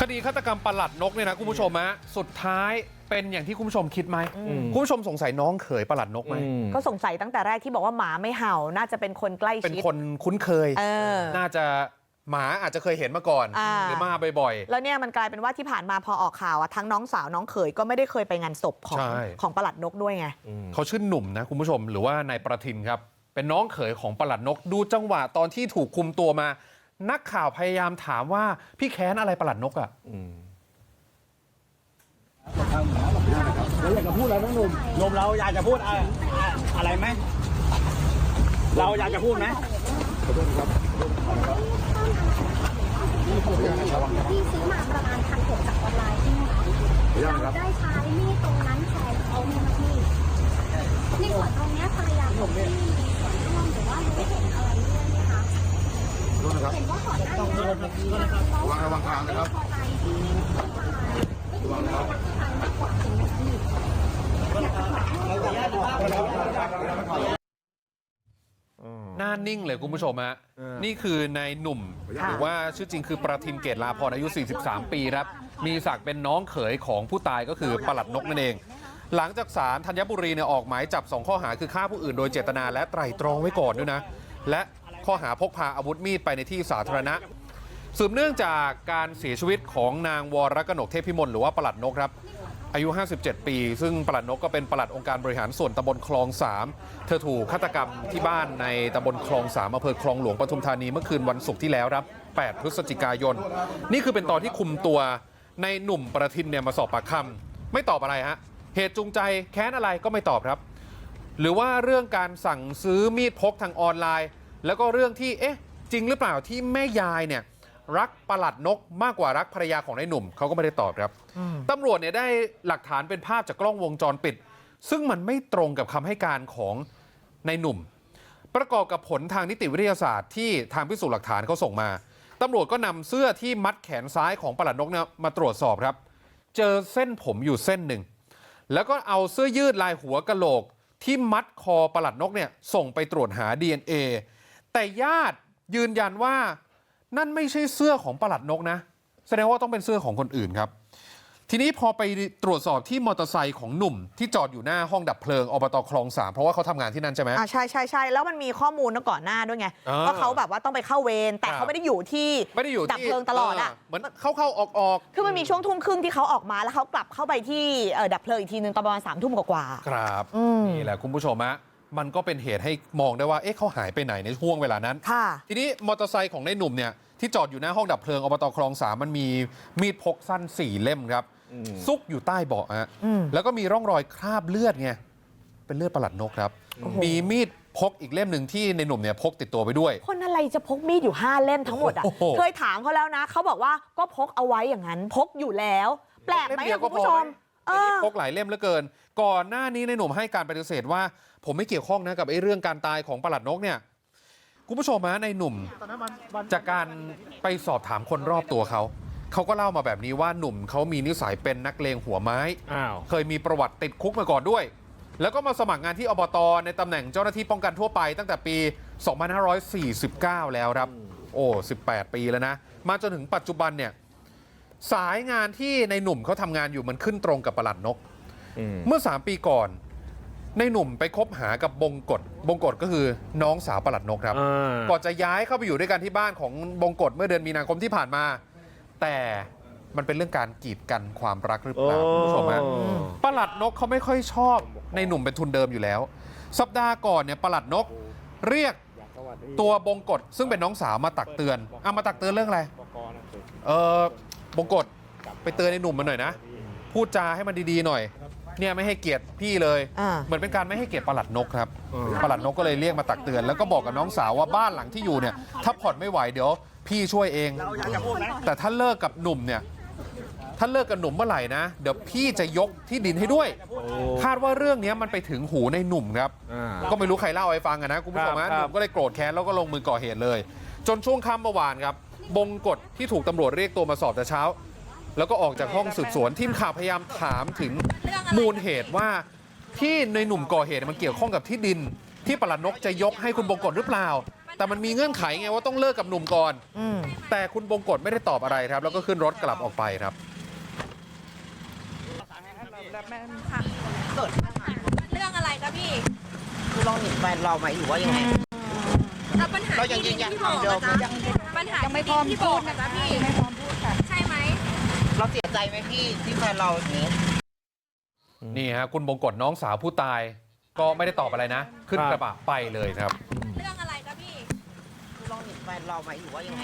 คดีฆาตกรรมปลัดนกเนี่ยนะคุณผู้ชมฮะสุดท้ายเป็นอย่างที่คุณผู้ชมคิดไหมคุณผู้ชมสงสัยน้องเขยปลัดนกไหมก็สงสัยตั้งแต่แรกที่บอกว่าหมาไม่เห่าน่าจะเป็นคนใกล้เป็นชิดคนคุ้นเคยเออน่าจะหมาอาจจะเคยเห็นมาก่อนอ่าหรือมาบ่อยแล้วเนี่ยมันกลายเป็นว่าที่ผ่านมาพอออกข่าวอะทั้งน้องสาวน้องเขยก็ไม่ได้เคยไปงานศพของใช่ของประหลัดนกด้วยไงๆเขาชื่อหนุ่มนะคุณผู้ชมหรือว่านายประทินครับ เป็นน้องเขยของปลัดนกดูจังหวะตอนที่ถูกคุมตัวมา นักข่าวพยายามถามว่าพี่แค้นอะไรปลัดนกอะเราอยากจะพูดอะไรบ้างหนุ่มหนุ่มเราอยากจะพูดอะอะอะไรไหมเราอยากจะพูดไหมที่ซื้อมาประมาณพันหกจากออนไลน์ใช่ไหมคะเราได้ใช้มีดตรงนั้นแทนเขาไหมคะพี่ในส่วนตรงเนี้ยภรรยาของพี่มีส่วนร่วมหรือว่ารู้เห็นอะไรด้วยไหมคะเห็ นว่าก่อนหน้านี้ระวังระวังทางนะครับพอใจที่ผู้ตายไม่ได้ทางมากกว่าจริงไหมคะพี่หน้านิ่งเลยคุณผู้ชมฮะนี่คือนายหนุ่มค่ะหรือว่าชื่อจริงคือประทินเกตลาพรอายุ 43 ปีครับ มีศักดิ์เป็นน้องเขยของผู้ตายก็คือปลัดนกนั่นเอง หลังจากศาลธัญบุรีเนี่ยออกหมายจับ 2 ข้อหาคือฆ่าผู้อื่นโดยเจตนาและไตร่ตรองไว้ก่อนด้วยนะ และ ข้อหาพกพาอาวุธมีดไปในที่สาธารณะสืบเนื่องจากการเสียชีวิตของนางวรกนกเทพพิมลหรือว่าปลัดนกครับอายุ 57 ปี ซึ่งปลัดนกก็เป็นปลัดองค์การบริหารส่วนตำบลคลอง 3 เธอถูกฆาตกรรมที่บ้านในตำบลคลอง 3อำเภอคลองหลวงปทุมธานีเมื่อคืนวันศุกร์ที่แล้วครับ 8 พฤศจิกายน นี่คือเป็นตอนที่คุมตัวในหนุ่มประทินเนี่ยมาสอบปากคำไม่ตอบอะไรฮะ เหตุจูงใจแค้นอะไรก็ไม่ตอบครับ หรือว่าเรื่องการสั่งซื้อมีดพกทางออนไลน์ แล้วก็เรื่องที่เอ๊ะจริงหรือเปล่าที่แม่ยายเนี่ยรักปลัดนกมากกว่ารักภรรยาของนายหนุ่มเขาก็ไม่ได้ตอบครับตำรวจเนี่ยได้หลักฐานเป็นภาพจากกล้องวงจรปิด ซึ่งมันไม่ตรงกับคำให้การของนายหนุ่ม ประกอบกับผลทางนิติวิทยาศาสตร์ที่ทางพิสูจน์หลักฐานเขาส่งมาตำรวจก็นำเสื้อที่มัดแขนซ้ายของปลัดนกเนี่ยมาตรวจสอบครับ เจอเส้นผมอยู่เส้นหนึ่ง แล้วก็เอาเสื้อยืดลายหัวกะโหลกที่มัดคอปลัดนกเนี่ยส่งไปตรวจหา DNA แต่ญาติยืนยันว่านั่นไม่ใช่เสื้อของปลัดนกนะ แสดงว่าต้องเป็นเสื้อของคนอื่นครับ ทีนี้พอไปตรวจสอบที่มอเตอร์ไซค์ของหนุ่ม ที่จอดอยู่หน้าห้องดับเพลิงอบตคลองสามเพราะว่าเขาทำงานที่นั่นใช่ไหมอ่าใช่ใช่ใช่แล้วมันมีข้อมูลตั้งก่อนหน้าด้วยไงอ่าว่าเขาแบบว่าต้องไปเข้าเวรแต่ครับเขาไม่ได้อยู่ที่ไม่ได้อยู่ที่ดับเพลิงตลอดอะเหมือนเข้าเข้าออกออกคือมันมีช่วงทุ่มครึ่งที่เขาออกมาแล้วเขากลับเข้าไปที่เอ่อดับเพลิงอีกทีนึงตอนประมาณสามทุ่มกว่าๆครับอืมนี่แหละคุณผู้ชมฮะ มันก็เป็นเหตุให้มองได้ว่าเอ๊ะเขาหายไปไหนในช่วงเวลานั้นๆค่ะทีนี้มอเตอร์ไซค์ของนายหนุ่มเนี่ยที่จอดอยู่หน้าห้องดับเพลิงอบตคลองสามมันมีมีดพกสั้นสี่เล่มครับ ซุกอยู่ใต้เบาะฮะอืมแล้วก็มีร่องรอยคราบเลือดไงเป็นเลือดประหลัดนกครับโอ้โหมีมีดพกอีกเล่มหนึ่งที่ในหนุ่มเนี่ยพกติดตัวไปด้วย คนอะไรจะพกมีดอยู่ 5 เล่มทั้งหมดอะโอ้โหเคยถามเขาแล้วนะ เขาบอกว่าก็พกเอาไว้อย่างนั้น พกอยู่แล้ว แปลกไหมเล่มเดียอะวก็คุณผู้ชมพอไหมเอ แต่นี่อพกหลายเล่มเหลือเกินก่อนหน้านี้ในหนุ่มให้การปฏิเสธว่าผมไม่เกี่ยวข้องนะกับไอ้เรื่องการตายของประหลัดนกเนี่ยคุณผู้ชมฮะในหนุ่มจากการไปสอบถามคนรอบตัวเขาเขาก็เล่ามาแบบนี้ว่าหนุ่มเขามีนิสัยเป็นนักเลงหัวไม้อ้าวเคยมีประวัติติดคุกมาก่อนด้วย แล้วก็มาสมัครงานที่อบตในตำแหน่งเจ้าหน้าที่ป้องกันทั่วไปตั้งแต่ปี 2549 แล้วครับ โอ้ 18 ปีแล้วนะ มาจนถึงปัจจุบันเนี่ย สายงานที่ในหนุ่มเขาทำงานอยู่มันขึ้นตรงกับประหลัดนกเมื่อ3ปีก่อนในหนุ่มไปคบหากับบงกฎบงกฎก็คือน้องสาวประหลัดนกครับก่อนจะย้ายเข้าไปอยู่ด้วยกันที่บ้านของบงกฎเมื่อเดือนมีนาคมที่ผ่านมา แต่มันเป็นเรื่องการกีดกันความรักหรือเปล่าคุณผู้ชมฮะประหลัดนกเขาไม่ค่อยชอบในหนุ่มเป็นทุนเดิมอยู่แล้ว สัปดาห์ก่อนเนี่ยประหลัดนกเรียกตัวบงกฎซึ่งเป็นน้องสาวมาตักเตือนเอามาตักเตือนเรื่องอะไร เออ บงกฎไปเตือนในหนุ่มมันหน่อยนะ พูดจาให้มันดีๆหน่อย เนี่ยไม่ให้เกียรติพี่เลยอ่าเหมือนเป็นการไม่ให้เกียรติประหลัดนกครับประหลัดนกก็เลยเรียกมาตักเตือน แล้วก็บอกกับน้องสาวว่าบ้านหลังที่อยู่เนี่ยถ้าผ่อนไม่ไหวเดี๋ยวพี่ช่วยเองเราอยากจะพูดไหมแต่ถ้าเลิกกับหนุ่มเนี่ยถ้าเลิกกับหนุ่มเมื่อไหร่นะ เดี๋ยวพี่จะยกที่ดินให้ด้วย คาดว่าเรื่องนี้มันไปถึงหูในหนุ่มครับ ก็ไม่รู้ใครเล่าให้ฟังอะนะคุณผู้ชมครัฮะบหนุ่มก็เลยโกรธแค้นแล้วก็ลงมือก่อเหตุเลย จนช่วงค่ำเมื่อวานครับ บงกฎที่ถูกตำรวจเรียกตัวมาสอบแต่เช้า แล้วก็ออกจากห้องสืบสวนทีมข่าวพยายามถามถึงมูลเหตุว่าที่ในหนุ่มก่อเหตุมันเกี่ยวข้องกับที่ดิน ที่ปลัดนกจะยกให้คุณบงกฎหรือเปล่า แต่มันมีเงื่อนไขไงว่าต้องเลิกกับหนุ่มก่อนอืมแต่คุณบงกฎไม่ได้ตอบอะไรครับ แล้วก็ขึ้นรถกลับออกไปครับเรื่องอะไรคะพี่คือเราเห็นแฟนเราไหมหรือว่ายังไงแล้วปัญหาเรายังยืนยันที่บอกคำเดิมนะจ๊ะ ปัญหายังไม่พร้อมที่บอกนะจ๊ะพี่ไม่พร้อมพูดค่ะใช่ไหมเราเสียใจไหมพี่ที่แฟนเราอย่างนี้นี่ฮะคุณบงกฎน้องสาวผู้ตาย ก็ไม่ได้ตอบอะไรนะ ขึ้นกระบะไปเลยครับ เรื่องอะไรคะพี่คือเราเห็นแฟนเราไหมหรือว่ายังไง